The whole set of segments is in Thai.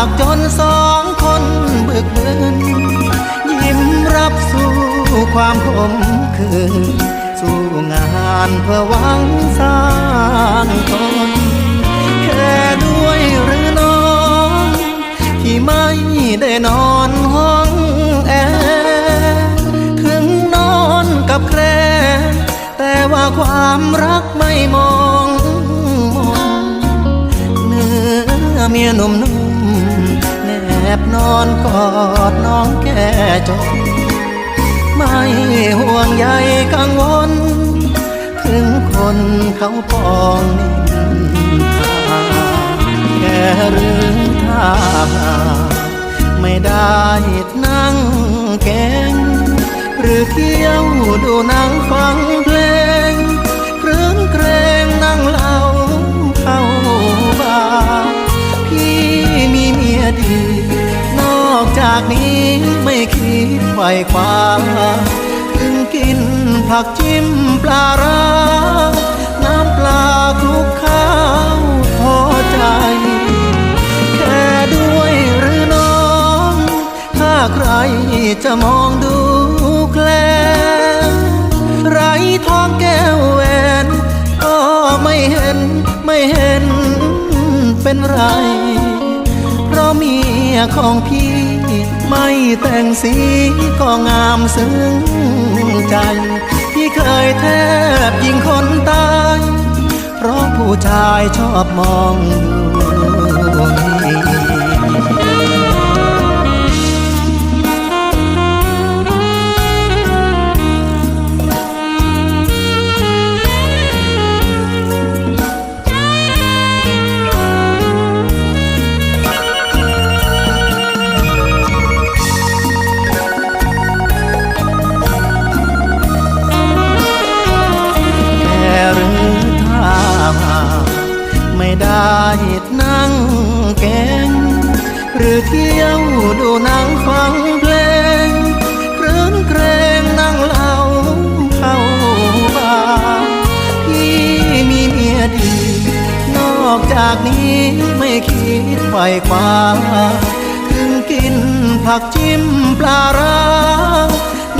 ากจนสองคนบึกบืนยิ้มรับสู่ความขมขื่นสู้งานเพื่อหวังสร้างตนแค่ด้วยหรือน้อง ที่ไม่ได้นอนห้องแอร์ถึงนอนกับแคลแต่ว่าความรักไม่มองมนเนื้อเมียหนุ่มๆแนอนกอดน้องแก่จนไม่ห่วงใยกังวล ถึงคนเขาปองนินทาแค่หรือถ้าไม่ได้นั่งแกง หรือเที่ยวดูนังฟังเพลากนี้ไม่คิดไขว่คว้าถึงกินผักจิ้มปลาร้าน้ำปลาคลุกข้าวพอใจ แค่ด้วยหรือน้อง ถ้าใครจะมองดูแคลนไรทองแก้วแหวนก็ไม่เห็นไม่เห็นเป็นไร เพราะเมียของพี่ ไม่แต่งสีก็งามซึ้งใจที่เคยแทบยิงคนตาย เพราะผู้ชายชอบมองดู รือเที่ยวดูนังฟังเพลงครื้นเกรงนั่งเล่าเข้าบาพี่มีเมียดี นอกจากนี้ไม่คิดไขว่คว้าถึงกินผักจิ้มปลาร้า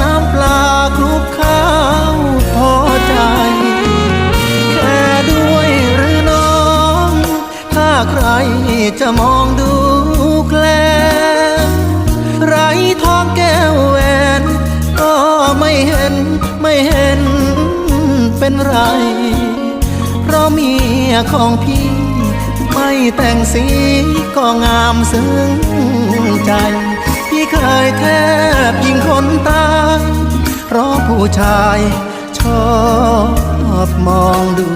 น้ำปลาคลุกข้าวพอใจ แค่ด้วยหรือน้อง ถ้าใครจะมองดู เป็นไร เพราะเมียของพี่ ไม่แต่งสีก็งามซึ้งใจ พี่เคยแทบยิงคนตายเพราะผู้ชายชอบมองดู